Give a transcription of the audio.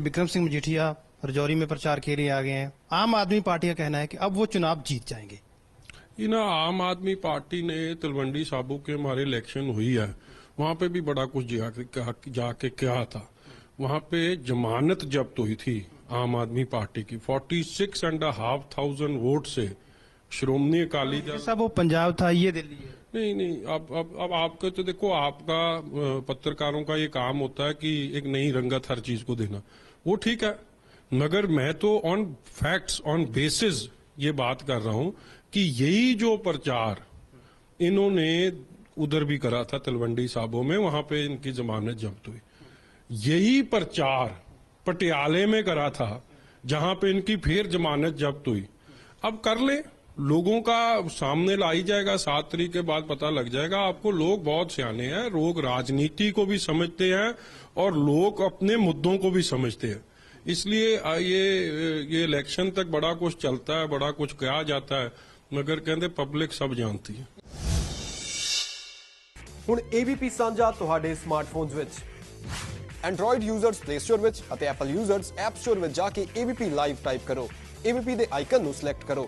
विक्रम सिंह मजीठिया रजौरी में प्रचार के लिए आ गए हैं। आम आदमी पार्टी का कहना है कि अब वो चुनाव जीत जाएँगे। ये ना आम आदमी पार्टी ने तलवंडी साबू के हमारे इलेक्शन हुई है। वहाँ पे भी बड़ा कुछ जाके कहा- जाके था। वहाँ पे जमानत जब्त हुई थी आम आदमी पार्टी की। Forty six and half thousand vote से श्रोमणी अकाली दल सब वो पंजाब था ये दिल्ली है। नहीं नहीं अब अब अब आपका तो देखो आपका पत्रकारों का ये काम होता है कि एक नई रंगत हर चीज़ को देना। वो ठीक है। मगर मैं तो ऑन फैक्ट्स ऑन बेसिस ये बात कर रहा हूँ कि यही जो प्रचार इन्होंने उधर भी करा था तलवंडी साहबों में, वहाँ पे इनकी जमानत जब्त हुई। यही प्रचार पटियाले में करा था, जहाँ पे इनकी फिर जमानत जब्त हुई। अब कर ले। लोगों का सामने लाई जाएगा सात तारीख के बाद पता लग जाएगा आपको लोग बहुत सियाने हैं लोग राजनीति को भी समझते हैं और लोग अपने मुद्दों को भी समझते हैं इसलिए आ, ये ये इलेक्शन तक बड़ा कुछ चलता है बड़ा कुछ कहा जाता है मगर कहते पब्लिक सब जानती है ਹੁਣ ABP ਸਾਂਝਾ ਤੁਹਾਡੇ ਸਮਾਰਟਫੋਨਸ ਵਿੱਚ Android ਯੂਜ਼ਰਸ Play Store ਵਿੱਚ ਅਤੇ Apple ਯੂਜ਼ਰਸ App Store ਵਿੱਚ ਜਾ ਕੇ ABP ਲਾਈਵ ਟਾਈਪ ਕਰੋ ABP ਦੇ ਆਈਕਨ ਨੂੰ ਸਿਲੈਕਟ ਕਰੋ